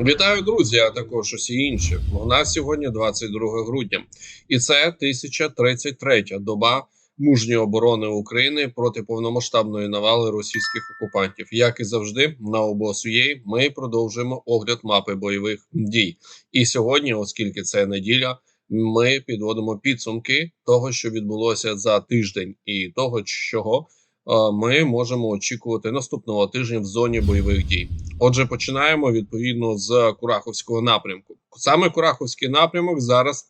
Вітаю, друзі, а також усі інші. У нас сьогодні 22 грудня, і це 1033 доба мужньої оборони України проти повномасштабної навали російських окупантів. Як і завжди, на обосує ми продовжуємо огляд мапи бойових дій. І сьогодні, оскільки це неділя, ми підводимо підсумки того, що відбулося за тиждень, і того, чого ми можемо очікувати наступного тижня в зоні бойових дій. Отже, починаємо відповідно з Кураховського напрямку. Саме Кураховський напрямок зараз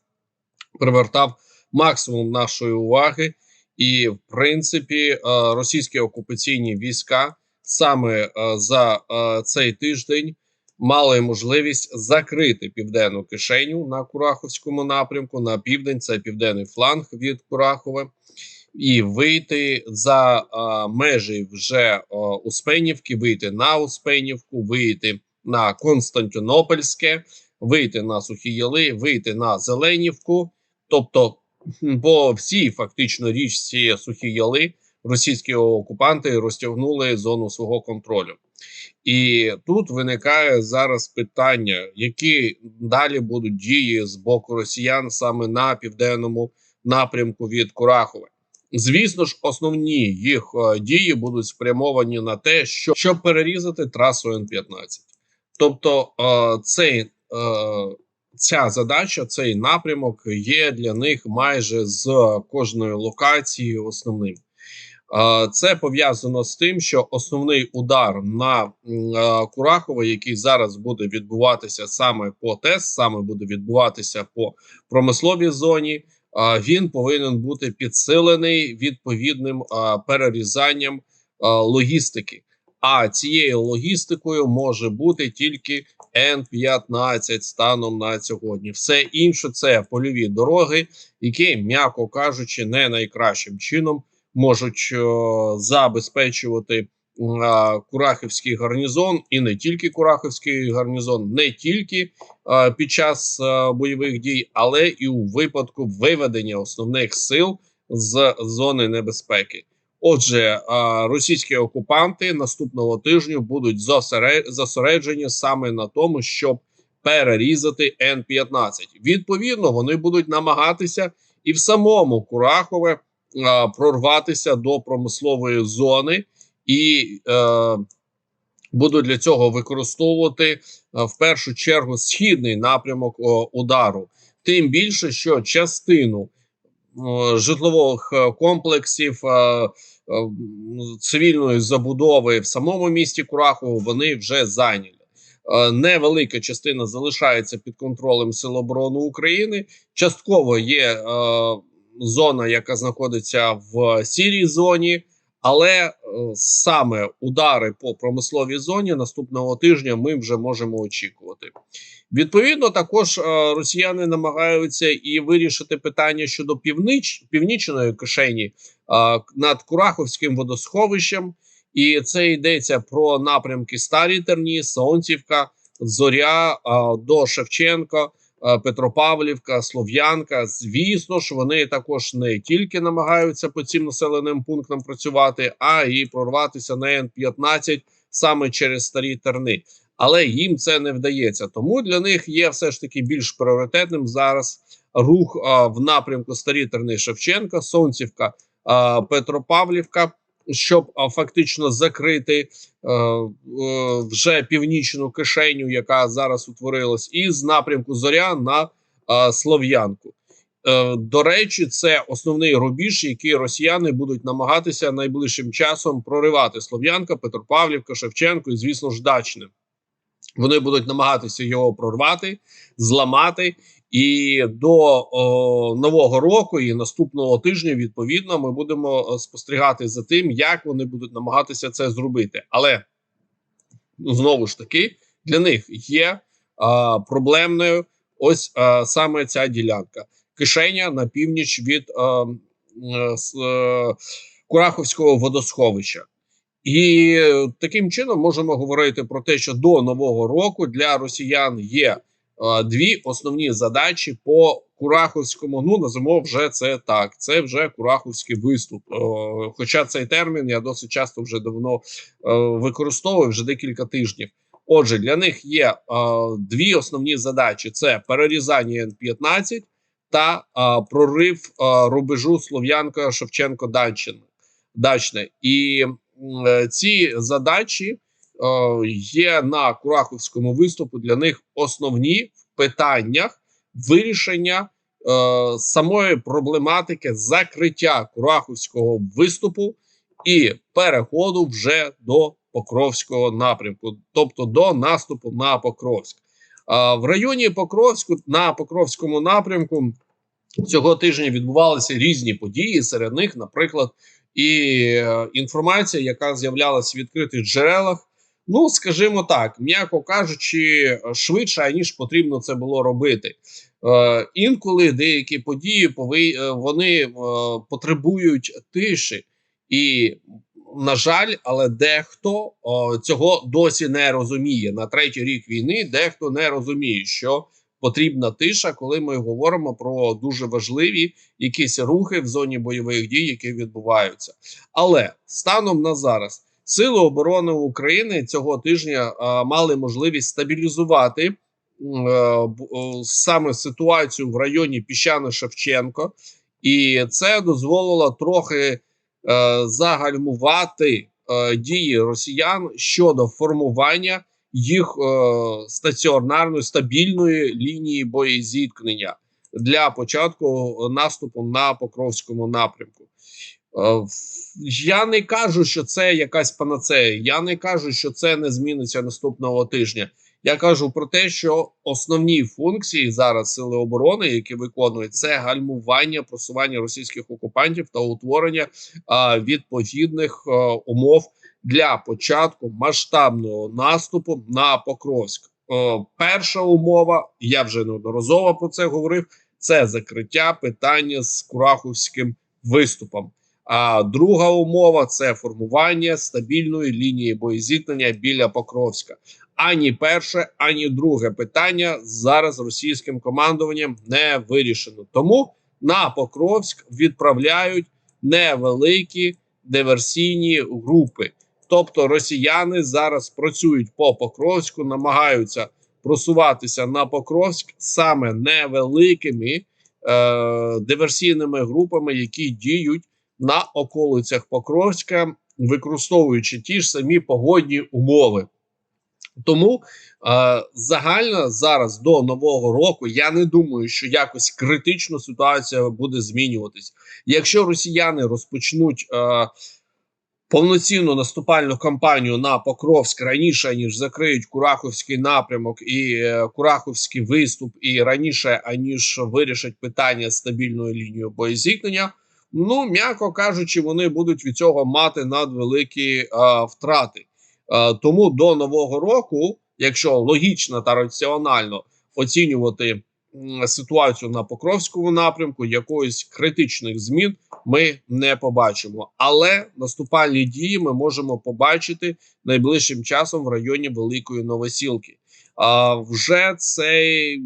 привертав максимум нашої уваги, і в принципі, е, російські окупаційні війська саме е, за е, цей тиждень мали можливість закрити південну кишеню на Кураховському напрямку. На південь це південний фланг від Курахова. І вийти за а, межі вже а, Успенівки, вийти на Успенівку, вийти на Константинопольське, вийти на Сухі Яли, вийти на Зеленівку. Тобто, по всій фактично річці Сухі Яли російські окупанти розтягнули зону свого контролю. І тут виникає зараз питання, які далі будуть дії з боку росіян саме на південному напрямку від Курахова. Звісно ж, основні їх е, дії будуть спрямовані на те, що, щоб перерізати трасу Н-15. Тобто, е, цей, е, ця задача, цей напрямок є для них майже з кожної локації основним. Це пов'язано з тим, що основний удар на Курахова, який зараз буде відбуватися саме по ТЕС, саме буде відбуватися по промисловій зоні. Він повинен бути підсилений відповідним перерізанням логістики. А цією логістикою може бути тільки Н-15 станом на сьогодні. Все інше це польові дороги, які, м'яко кажучи, не найкращим чином можуть забезпечувати Курахівський гарнізон, і не тільки Курахівський гарнізон, не тільки е, під час е, бойових дій, але і у випадку виведення основних сил з зони небезпеки. Отже, е, російські окупанти наступного тижня будуть зосереджені саме на тому, щоб перерізати Н-15. Відповідно, вони будуть намагатися і в самому Курахове прорватися до промислової зони і е, будуть для цього використовувати е, в першу чергу східний напрямок о, удару. Тим більше, що частину е, житлових е, комплексів е, е, цивільної забудови в самому місті Курахово вони вже зайняли. Е, Невелика частина залишається під контролем Сил оборони України. Частково є е, зона, яка знаходиться в сірій зоні, але е, саме удари по промисловій зоні наступного тижня ми вже можемо очікувати. Відповідно, також е, росіяни намагаються і вирішити питання щодо північ, північної кишені е, над Кураховським водосховищем. І це йдеться про напрямки Старі Терні, Сонцівка, Зоря до Шевченка, е, Петропавлівка, Слов'янка. Звісно ж, вони також не тільки намагаються по цим населеним пунктам працювати, а і прорватися на Н-15 саме через старі терни. Але їм це не вдається. Тому для них є все ж таки більш пріоритетним зараз рух а, в напрямку Старі Терни Шевченка, Сонцівка, а, Петропавлівка, щоб фактично закрити е, е, вже північну кишеню, яка зараз утворилась, і з напрямку Зоря на Слов'янку. Е, До речі, це основний рубіж, який росіяни будуть намагатися найближчим часом проривати Слов'янка, Петропавлівка, Шевченко і, звісно ж, Дачне. Вони будуть намагатися його прорвати, зламати. І до о, нового року і наступного тижня, відповідно, ми будемо е, спостерігати за тим, як вони будуть намагатися це зробити. Але ну, знову ж таки для них є а, проблемною ось а, саме ця ділянка. Кишеня на північ від а, е, с- е, Кураховського водосховища. І е, таким чином можемо говорити про те, що до нового року для росіян є е, дві основні задачі по Кураховському. Ну називаємо вже це так. Це вже Кураховський виступ. Е, хоча цей термін я досить часто вже давно е, використовую вже декілька тижнів. Отже, для них є е, дві основні задачі: це перерізання Н-15 та е, прорив е, рубежу Слов'янка Шевченко Данщина. Дачне. І е, ці задачі е, є на Кураховському виступу для них основні в питаннях вирішення е, самої проблематики закриття Кураховського виступу і переходу вже до Покровського напрямку, тобто до наступу на Покровськ. В районі Покровську на Покровському напрямку цього тижня відбувалися різні події. Серед них, наприклад, і е, інформація, яка з'являлася в відкритих джерелах. Ну, скажімо так, м'яко кажучи, швидше ніж потрібно це було робити. Е, інколи деякі події пови, е, вони е, потребують тиші, і на жаль, але дехто о, цього досі не розуміє. На третій рік війни дехто не розуміє, що потрібна тиша, коли ми говоримо про дуже важливі якісь рухи в зоні бойових дій, які відбуваються. Але станом на зараз сили оборони України цього тижня мали можливість стабілізувати. е, Саме ситуацію в районі Піщани Шевченко, і це дозволило трохи е, загальмувати е, дії росіян щодо формування їх е, стаціонарної стабільної лінії боєзіткнення для початку наступу на Покровському напрямку. Е, Я не кажу, що це якась панацея. Я не кажу, що це не зміниться наступного тижня. Я кажу про те, що основні функції зараз сили оборони, які виконують, це гальмування просування російських окупантів та утворення а, відповідних а, умов для початку масштабного наступу на Покровськ. Е, перша умова, я вже неодноразово про це говорив. Це закриття питання з Кураховським виступом. А друга умова це формування стабільної лінії боєзіткнення біля Покровська. Ані перше, ані друге питання зараз російським командуванням не вирішено. Тому на Покровськ відправляють невеликі диверсійні групи. Тобто росіяни зараз працюють по Покровську, намагаються просуватися на Покровськ саме невеликими е, диверсійними групами, які діють на околицях Покровська, використовуючи ті ж самі погодні умови. Тому е, загально зараз до нового року я не думаю, що якось критично ситуація буде змінюватись. Якщо росіяни розпочнуть е, повноцінну наступальну кампанію на Покровськ раніше ніж закриють Кураховський напрямок і е, Кураховський виступ, і раніше аніж вирішать питання з стабільною лінією боєзіткнення. Ну, м'яко кажучи, вони будуть від цього мати надвеликі е, втрати. Е, тому до нового року, якщо логічно та раціонально оцінювати ситуацію на Покровському напрямку, якоїсь критичних змін ми не побачимо. Але наступальні дії ми можемо побачити найближчим часом в районі Великої Новосілки. А вже цей,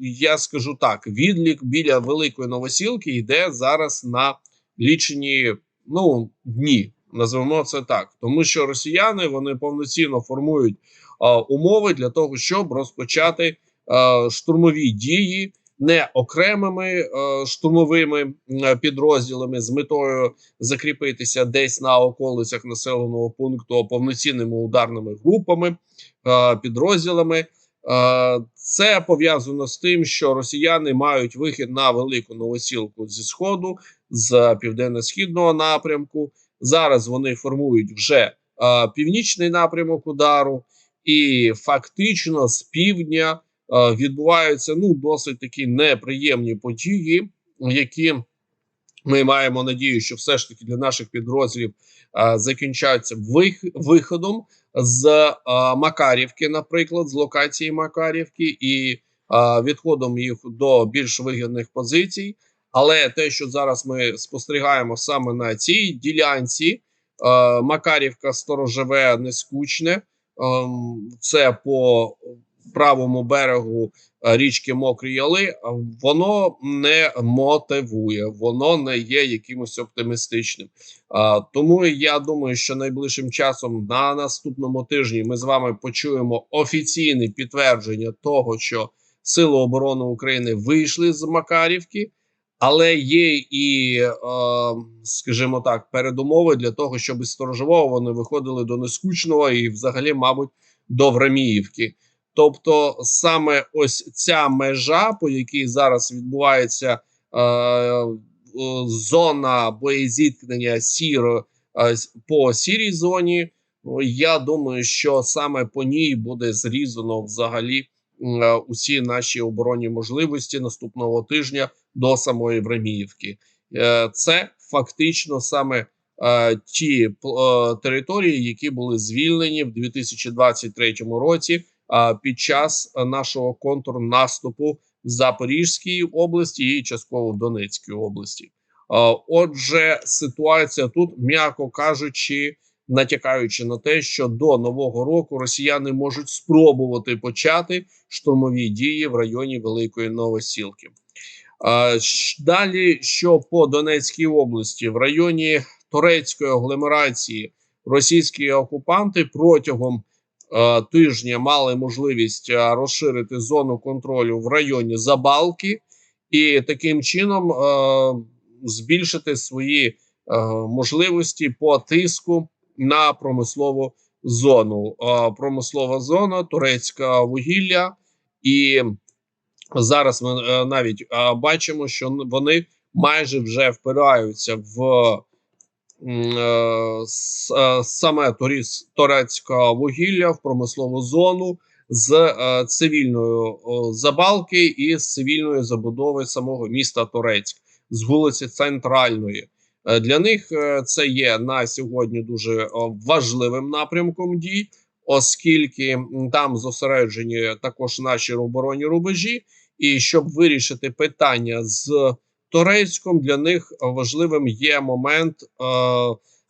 я скажу так, відлік біля Великої Новосілки йде зараз на лічені ну, дні. Назвемо це так, тому що росіяни вони повноцінно формують а, умови для того, щоб розпочати а, штурмові дії не окремими е, штурмовими підрозділами з метою закріпитися десь на околицях населеного пункту повноцінними ударними групами, е, підрозділами. Е, Це пов'язано з тим, що росіяни мають вихід на велику новосілку зі сходу, з південно-східного напрямку. Зараз вони формують вже е, північний напрямок удару, і фактично з півдня е, відбуваються ну досить такі неприємні події, які ми маємо надію, що все ж таки для наших підрозділів е, закінчаться вих, виходом з е, Макарівки, наприклад, з локації Макарівки, і е, відходом їх до більш вигідних позицій. Але те, що зараз ми спостерігаємо саме на цій ділянці, Макарівка сторожеве нескучне. Ем, Це по правому берегу е, річки Мокрі Яли, е, воно не мотивує, воно не є якимось оптимістичним. Тому я думаю, що найближчим часом на наступному тижні ми з вами почуємо офіційне підтвердження того, що Сили оборони України вийшли з Макарівки. Але є і, е, скажімо так, передумови для того, щоб із сторожового вони виходили до Нескучного і, взагалі, мабуть, до Враміївки. Тобто, саме ось ця межа, по якій зараз відбувається е, зона боєзіткнення сіро е, по сірій зоні. ну, Я думаю, що саме по ній буде зрізано взагалі е, усі наші оборонні можливості наступного тижня до самої Времіївки. Е, Це фактично саме е, ті е, території, які були звільнені в 2023 році під час нашого контрнаступу в Запорізькій області і частково в Донецькій області. Е, Отже, ситуація тут, м'яко кажучи, натякаючи на те, що до нового року росіяни можуть спробувати почати штурмові дії в районі Великої Новосілки. Далі, що по Донецькій області, в районі турецької агломерації російські окупанти протягом е, тижня мали можливість е, розширити зону контролю в районі Забалки і таким чином е, збільшити свої е, можливості по тиску на промислову зону. Е, промислова зона, турецька вугілля і зараз ми е, навіть е, бачимо, що вони майже вже впираються в е, е, саме туріс- турецьке вугілля в промислову зону з е, цивільної забалки і з цивільної забудови самого міста Торецьк з вулиці Центральної. Е, Для них е, це є на сьогодні дуже важливим напрямком дій, оскільки там зосереджені також наші оборонні рубежі. І щоб вирішити питання з Торецьком, для них важливим є момент е,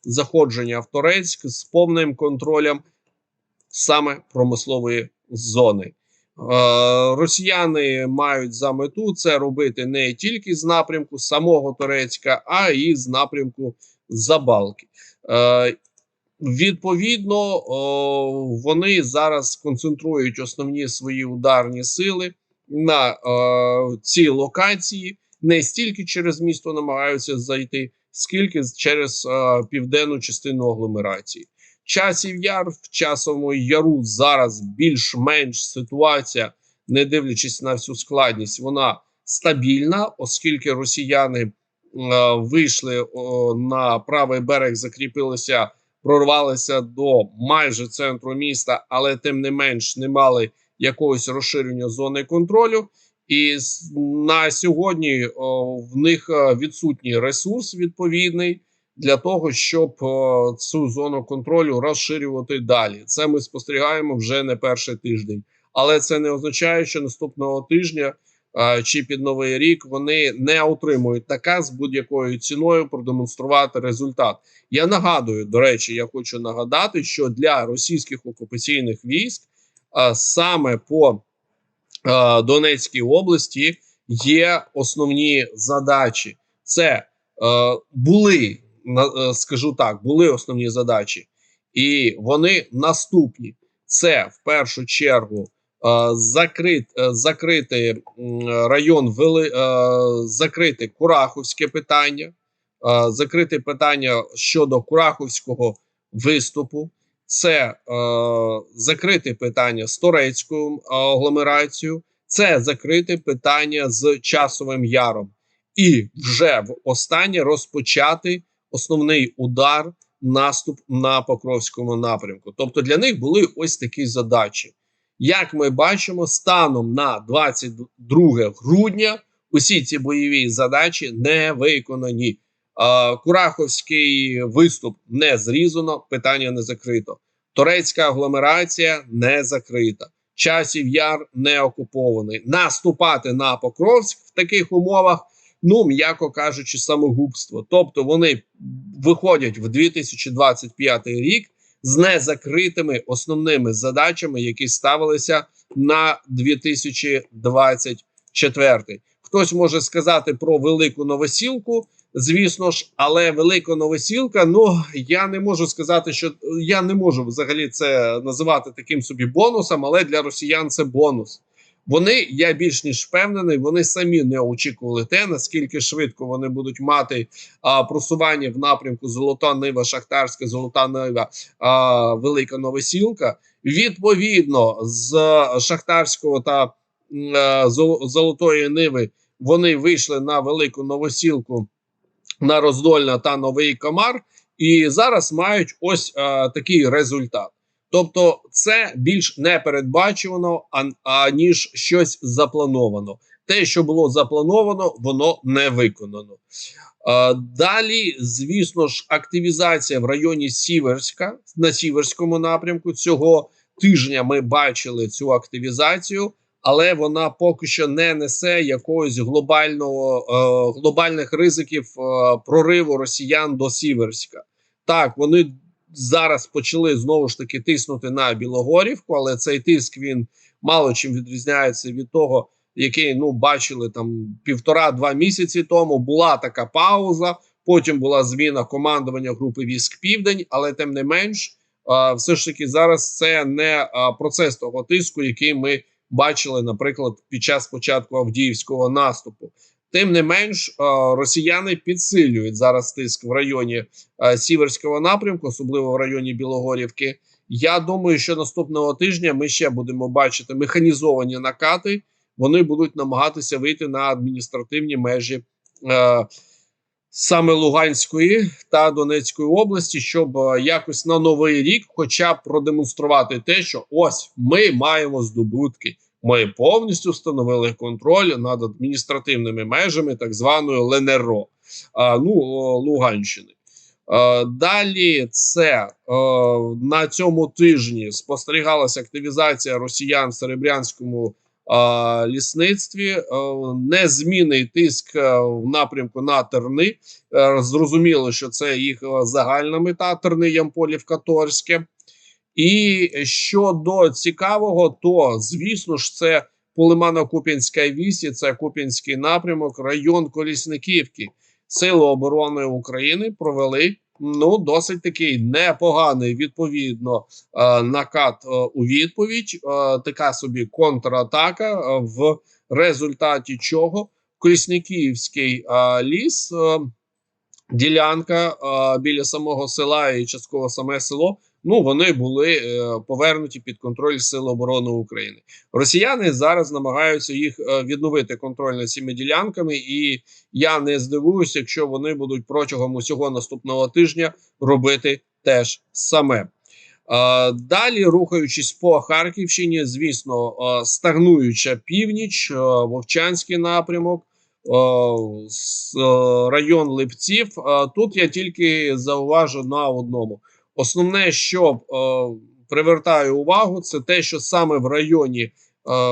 заходження в Торецьк з повним контролем саме промислової зони. Е, росіяни мають за мету це робити не тільки з напрямку самого Торецька, а і з напрямку Забалки. Е, Відповідно, вони зараз концентрують основні свої ударні сили на е, ці локації, не стільки через місто намагаються зайти, скільки через е, південну частину агломерації. Часів яр в часовому яру зараз більш-менш ситуація, не дивлячись на всю складність, вона стабільна, оскільки росіяни е, вийшли о, на правий берег, закріпилися, прорвалися до майже центру міста, але тим не менш не мали якогось розширення зони контролю. І на сьогодні о, в них е, відсутній ресурс відповідний для того, щоб о, цю зону контролю розширювати далі. Це ми спостерігаємо вже не перший тиждень, але це не означає, що наступного тижня е, чи під новий рік вони не отримують наказ будь-якою ціною продемонструвати результат. Я нагадую, до речі, я хочу нагадати, що для російських окупаційних військ саме по Донецькій області є основні задачі. Це е, були, е, скажу так, були основні задачі, і вони наступні. Це в першу чергу е, закрит, е, закрити район вели, е, закрити Кураховське питання, е, закрити питання щодо Кураховського виступу. Це е, закрити питання з турецькою е, агломерацією, це закрити питання з часовим яром, і вже в останнє розпочати основний удар, наступ на Покровському напрямку. Тобто для них були ось такі задачі. Як ми бачимо, станом на 22 грудня усі ці бойові задачі не виконані. Кураховський виступ не зрізано, питання не закрито. Турецька агломерація не закрита. Часів яр не окупований. Наступати на Покровськ в таких умовах, ну м'яко кажучи, самогубство. Тобто вони виходять в 2025 рік з незакритими основними задачами, які ставилися на 2024. Хтось може сказати про велику новосілку. Звісно ж, але велика новосілка. Ну я не можу сказати, що я не можу взагалі це називати таким собі бонусом, але для росіян це бонус. Вони, я більш ніж впевнений, вони самі не очікували те, наскільки швидко вони будуть мати а, просування в напрямку Золота Нива, Шахтарська, Золота Нива, а, Велика Новосілка. Відповідно, з Шахтарського та а, Золотої Ниви вони вийшли на велику новосілку на роздольна та новий комар, і зараз мають ось а, такий результат. Тобто, це більш непередбачувано, аніж щось заплановано. Те, що було заплановано, воно не виконано. А, далі, звісно ж, активізація в районі Сіверська на Сіверському напрямку цього тижня ми бачили цю активізацію але вона поки що не несе якогось глобального е, глобальних ризиків е, прориву росіян до Сіверська. Так, вони зараз почали знову ж таки тиснути на Білогорівку, але цей тиск він мало чим відрізняється від того, який ну бачили там півтора-два місяці тому. Була така пауза. Потім була зміна командування групи військ Південь, але тим не менш, е, все ж таки зараз це не е, процес того тиску, який ми бачили, наприклад, під час початку Авдіївського наступу. Тим не менш, е, росіяни підсилюють зараз тиск в районі е, Сіверського напрямку, особливо в районі Білогорівки. Я думаю, що наступного тижня ми ще будемо бачити механізовані накати. Вони будуть намагатися вийти на адміністративні межі е, саме Луганської та Донецької області, щоб е, якось на новий рік, хоча б продемонструвати те, що ось ми маємо здобутки. Ми повністю встановили контроль над адміністративними межами так званої ЛНРО а, ну Луганщини. А, далі це а, на цьому тижні спостерігалася активізація росіян в Серебрянському лісництві, незмінний тиск в напрямку на терни. Зрозуміло, що це їх загальна мета терни Ямполів Каторське. І щодо цікавого, то звісно ж, це Полимано-Куп'янська вісі, це Куп'янський напрямок, район Колісниківки. Сили оборони України провели ну досить такий непоганий відповідно е, накат е, у відповідь. Е, така собі контратака, в результаті чого Колісниківський ліс, ділянка біля самого села і частково саме село ну вони були е, повернуті під контроль Сил оборони України. Росіяни зараз намагаються їх е, відновити контроль над цими ділянками, і я не здивуюся, якщо вони будуть протягом усього наступного тижня робити теж саме. Е, далі, рухаючись по Харківщині, звісно, е, стагнуюча північ, Вовчанський напрямок, район Липців. Тут я тільки зауважу на одному: Основне, що е, привертаю увагу, це те, що саме в районі е,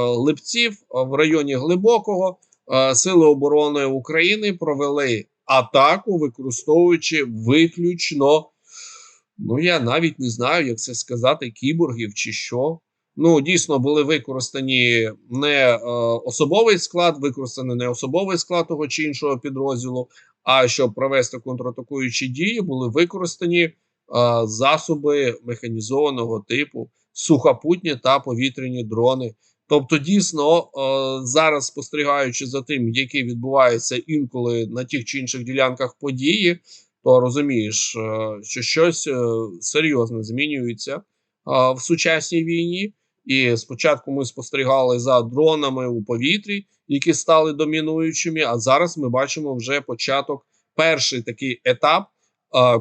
Липців, в районі Глибокого, е, Сили оборони України провели атаку, використовуючи виключно, ну я навіть не знаю, як це сказати, кіборгів чи що. Ну, дійсно були використані не е, особовий склад, використаний не особовий склад того чи іншого підрозділу. А щоб провести контратакуючі дії, були використані засоби механізованого типу, сухопутні та повітряні дрони. Тобто, дійсно, зараз спостерігаючи за тим, які відбуваються інколи на тих чи інших ділянках події, то розумієш, що щось е, серйозно змінюється в сучасній війні. І спочатку ми спостерігали за дронами у повітрі, які стали домінуючими. А зараз ми бачимо вже початок, перший такий етап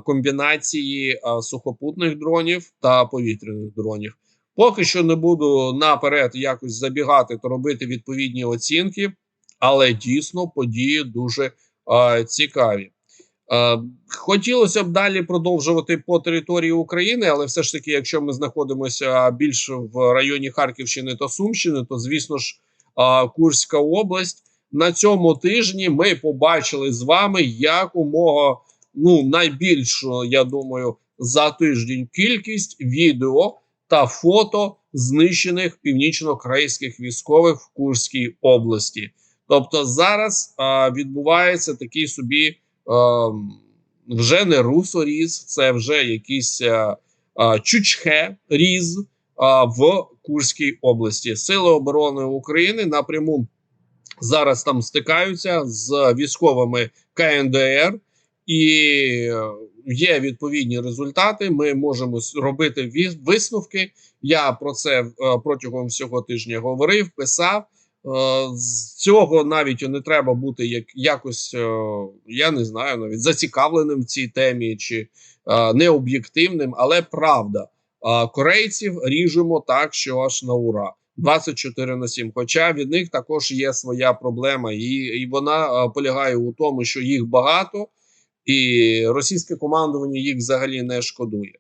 комбінації сухопутних дронів та повітряних дронів. Поки що не буду наперед якось забігати та робити відповідні оцінки, але дійсно події дуже а, цікаві. Хотілося б далі продовжувати по території України, але все ж таки, якщо ми знаходимося більше в районі Харківщини та Сумщини, то звісно ж Курська область на цьому тижні ми побачили з вами якомога ну найбільш я думаю за тиждень кількість відео та фото знищених північно-корейських військових в Курській області. Тобто зараз а, відбувається такий собі а, вже не русоріз, це вже якийсь а, чучхе різ а, в Курській області. Сили оборони України напряму зараз там стикаються з військовими КНДР, і е, є відповідні результати. Ми можемо робити висновки. Я про це е, протягом всього тижня говорив, писав. Е, З цього навіть не треба бути як якось, я не знаю, навіть зацікавленим в цій темі чи необ'єктивним, але правда. Корейців ріжемо так, що аж на ура. 24 на 7. Хоча від них також є своя проблема, і, і вона полягає у тому, що їх багато, і російське командування їх взагалі не шкодує.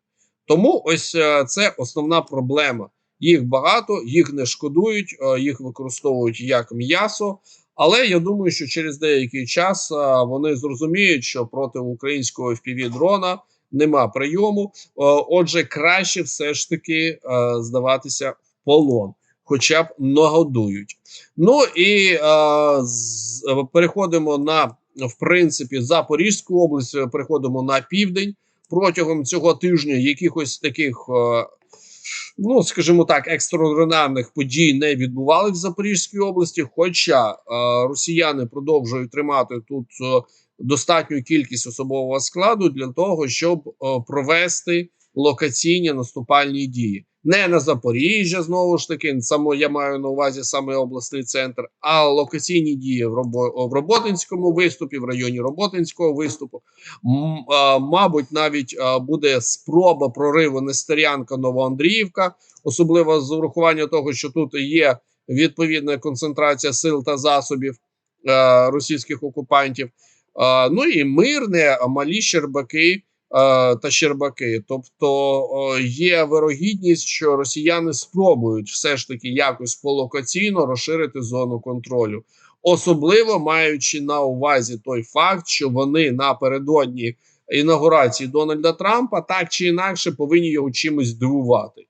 Тому ось е, це основна проблема. Їх багато, їх не шкодують, е, їх використовують як м'ясо. Але я думаю, що через деякий час е, вони зрозуміють, що проти українського fpv дрона нема прийому. Отже, краще все ж таки здаватися в полон, хоча б нагодують. Ну і переходимо на в принципі Запорізьку область, е, переходимо на південь протягом цього тижня. Якихось таких. Е, Ну, скажімо так, екстраординарних подій не відбувалися в Запорізькій області. Хоча е, росіяни продовжують тримати тут достатню кількість особового складу для того, щоб провести локаційні наступальні дії. Не на Запоріжжя, знову ж таки, само я маю на увазі саме обласний центр, а локаційні дії в, робо, в Роботинському виступі, в районі Роботинського виступу. М, а, мабуть, навіть а, буде спроба прориву Нестерянка Новоандріївка, особливо з урахуванням того, що тут є відповідна концентрація сил та засобів е, російських окупантів. Е, ну і мирне, малі Щербаки та Щербаки. Тобто е, є вирогідність, що росіяни спробують все ж таки якось полокаційно розширити зону контролю, особливо маючи на увазі той факт, що вони напередодні інаугурації Дональда Трампа так чи інакше повинні його чимось здивувати.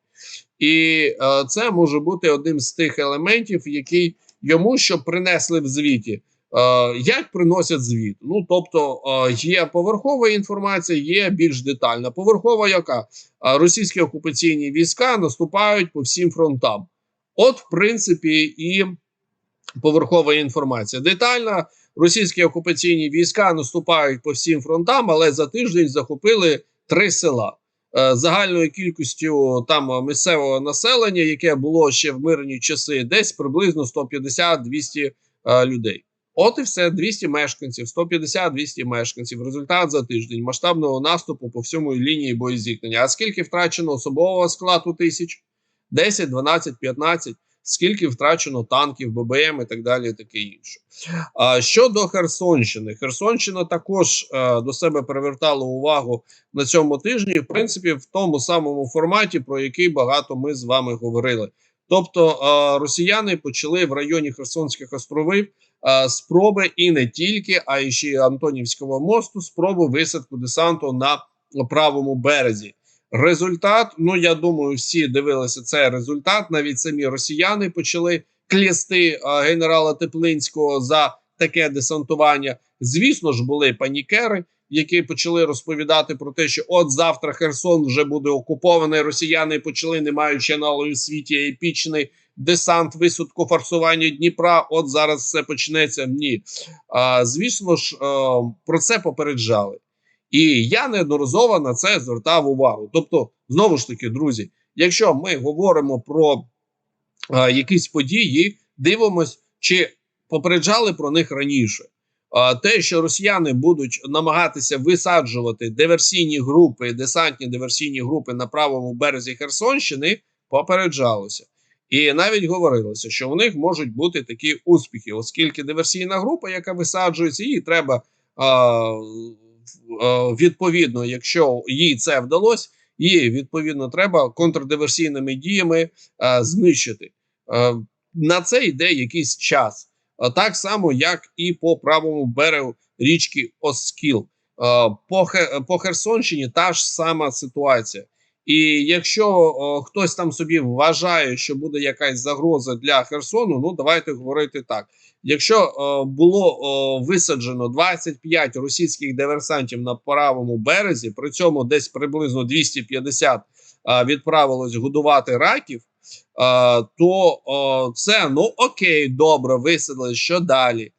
І е, це може бути одним з тих елементів, який йому що принесли в звіті. Е, як приносять звіт? Ну тобто е, є поверхова інформація, є більш детальна. Поверхова, яка Е, російські окупаційні війська наступають по всім фронтам. От, в принципі, і поверхова інформація. Детальна російські окупаційні війська наступають по всім фронтам, але за тиждень захопили три села. Загальною кількістю там місцевого населення, яке було ще в мирні часи, десь приблизно 150-200 е, людей. От і все 200 мешканців, 150-200 мешканців. Результат за тиждень масштабного наступу по всьому лінії боєзіткнення. А скільки втрачено особового складу тисяч? 10, 12, 15. Скільки втрачено танків, ББМ і так далі, таке інше. А щодо Херсонщини, Херсонщина також е, до себе привертала увагу на цьому тижні, в принципі, в тому самому форматі, про який багато ми з вами говорили. Тобто е, росіяни почали в районі Херсонських островів спроби і не тільки, а й ще Антонівського мосту, спроби висадку десанту на правому березі. Результат, ну я думаю, всі дивилися цей результат. Навіть самі росіяни почали клясти генерала Теплинського за таке десантування. Звісно ж, були панікери, які почали розповідати про те, що от завтра Херсон вже буде окупований. Росіяни почали, не маючи аналогів світі епічний десант, висадку форсування Дніпра. От зараз все почнеться. Ні, а, звісно ж, е, про це попереджали. І я неодноразово на це звертав увагу. Тобто, знову ж таки, друзі, якщо ми говоримо про а, якісь події, дивимось, чи попереджали про них раніше. А, те, що росіяни будуть намагатися висаджувати диверсійні групи, десантні диверсійні групи на правому березі Херсонщини, попереджалося. І навіть говорилося, що у них можуть бути такі успіхи, оскільки диверсійна група, яка висаджується, її треба а, відповідно, якщо їй це вдалося, її відповідно треба контрдиверсійними діями е, знищити. Е, на це йде якийсь час, так само, як і по правому берегу річки Оскіл. по Херсонщині та ж сама ситуація. І якщо о, хтось там собі вважає, що буде якась загроза для Херсону, ну давайте говорити так. Якщо о, було о, висаджено 25 російських диверсантів на правому березі, при цьому десь приблизно 250 а, відправилось годувати раків, а, то о, це ну окей, добре, висадили. Що далі?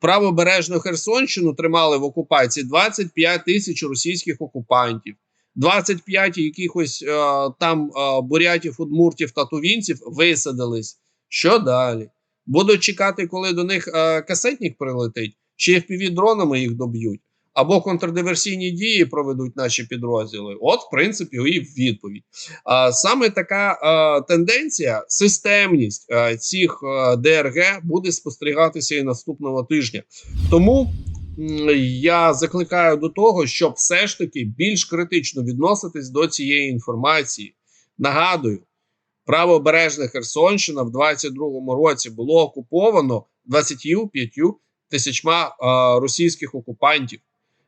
Правобережну Херсонщину тримали в окупації 25 тисяч російських окупантів. 25 якихось е, там е, бурятів, удмуртів та тувінців висадились. Що далі? Будуть чекати, коли до них е, касетник прилетить, чи FPV-дронами їх доб'ють, або контрдиверсійні дії проведуть наші підрозділи. От, в принципі, і відповідь. А саме така е, тенденція, системність е, цих е, ДРГ буде спостерігатися і наступного тижня. Тому я закликаю до того, щоб все ж таки більш критично відноситись до цієї інформації. Нагадую, правобережна Херсонщина в 22-му році було окуповано 25 тисячма е, російських окупантів.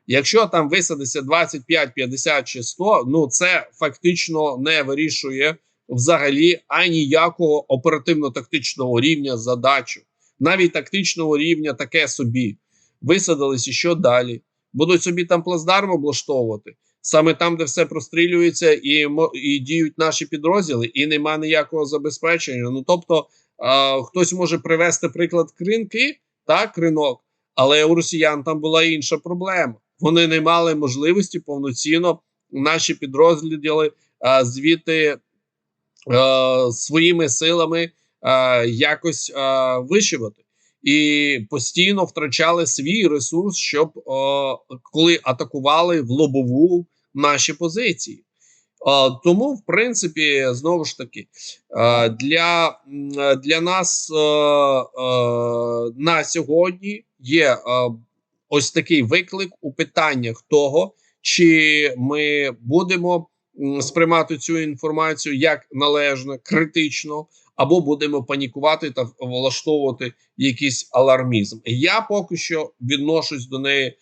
Якщо там висадиться 25, 50 чи 100, ну це фактично не вирішує взагалі аніякого оперативно-тактичного рівня задачу. Навіть тактичного рівня таке собі. Висадились і що далі? Будуть собі там плацдарм облаштовувати. Саме там, де все прострілюється, і, і діють наші підрозділи, і нема ніякого забезпечення. Ну тобто, е, хтось може привести приклад кринки, так, кринок, але у росіян там була інша проблема. Вони не мали можливості повноцінно наші підрозділи е, звідти е, своїми силами е, якось е, вишивати. І постійно втрачали свій ресурс, щоб е, коли атакували в лобову наші позиції. Е, тому, в принципі, знову ж таки, е, для, для нас на сьогодні є ось такий виклик у питаннях того, чи ми будемо сприймати цю інформацію як належно, критично, або будемо панікувати та влаштовувати якийсь алармізм. Я поки що відношусь до неї е,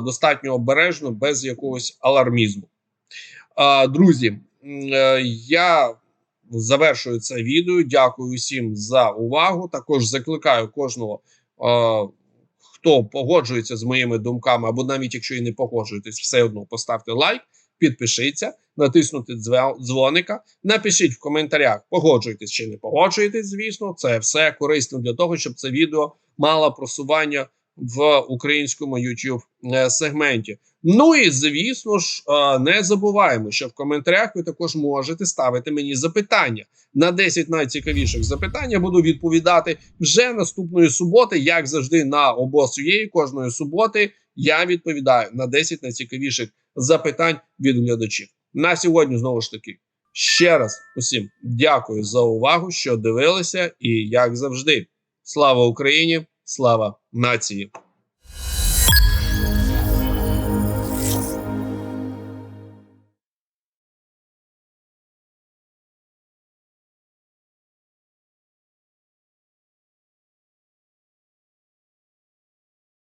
достатньо обережно, без якогось алармізму. Е, друзі, е, я завершую це відео. Дякую всім за увагу. Також закликаю кожного. Е, Хто погоджується з моїми думками, або навіть якщо і не погоджуєтесь, все одно поставте лайк, підпишіться, натиснути дзвоника, напишіть в коментарях, погоджуєтесь чи не погоджуєтесь. Звісно, це все корисно для того, щоб це відео мало просування в українському YouTube е, сегменті. Ну і звісно ж, е, не забуваємо, що в коментарях ви також можете ставити мені запитання. На 10 найцікавіших запитань я буду відповідати вже наступної суботи, як завжди, на обосуєї кожної суботи. Я відповідаю на 10 найцікавіших запитань від глядачів. На сьогодні знову ж таки ще раз усім дякую за увагу, що дивилися, і як завжди, слава Україні, слава нації.